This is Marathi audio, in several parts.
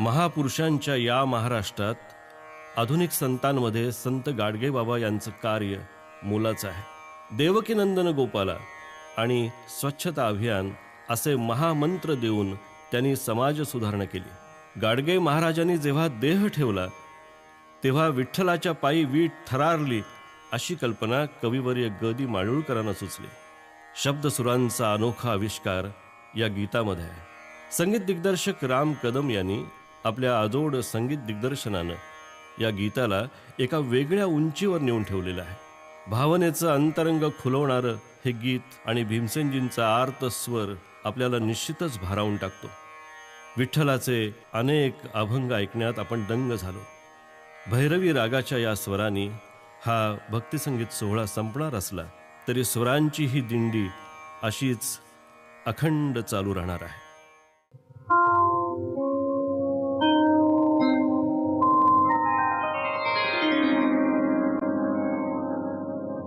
महापुरुषांच्या या महाराष्ट्रात आधुनिक संतांमध्ये संत गाडगे बाबा यांचं कार्य मोलाचं आहे. देवकीनंदन गोपाला आणि स्वच्छता अभियान असे महामंत्र देऊन त्यांनी समाज सुधारणा केली. गाडगे महाराजांनी जेव्हा देह ठेवला तेव्हा विठ्ठलाच्या पायी वीट थरारली अशी कल्पना कविवर्य गदी दी माडुळकरांना सुचली शब्दसुरांचा अनोखा आविष्कार या गीतामध्ये आहे. संगीत दिग्दर्शक राम कदम यांनी आपल्या आजोड संगीत दिग्दर्शनानं या गीताला एका वेगळ्या उंचीवर नेऊन ठेवलेलं आहे. भावनेचं अंतरंग खुलवणारं हे गीत आणि भीमसेनजींचा आर्त स्वर आपल्याला निश्चितच भारावून टाकतो. विठ्ठलाचे अनेक अभंग ऐकण्यात आपण दंग झालो. भैरवी रागाच्या या स्वरांनी हा भक्तिसंगीत सोहळा संपणार असला तरी स्वरांची ही दिंडी अशीच अखंड चालू राहणार आहे.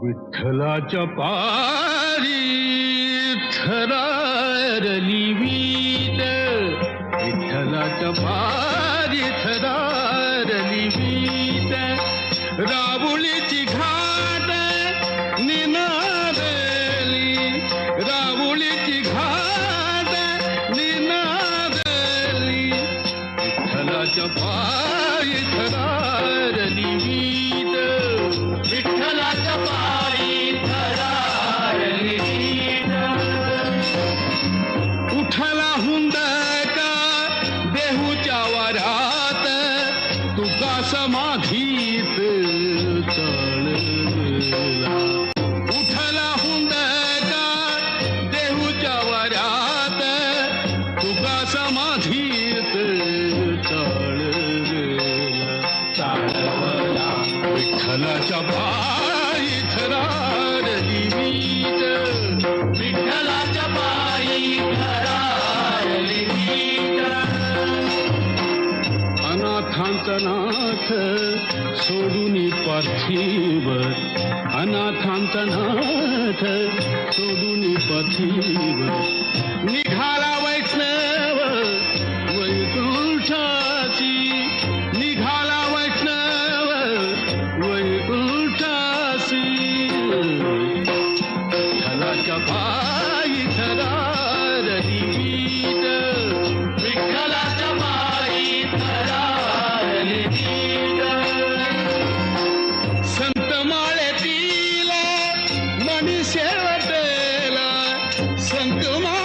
विठ्ठलाच्या पारी थरारली वीट. विठ्ठलाच्या पारी थरारली वीट. राबुलीची घाट निनादली. राबुलीची घाट निनादली. विठ्ठलाच्या पारी थरारली समाधीत चळला उठला हुंदका देहूच्या वरात. तुका समाधीत चळला चालवला विठ्ठलाच्या पायी थरारली अनाथांतनाथ सोडून पार्थिव अनाथांतनाथ सोडून पार्थिव निघाला वैष्णव वैकुंठ சங்குமா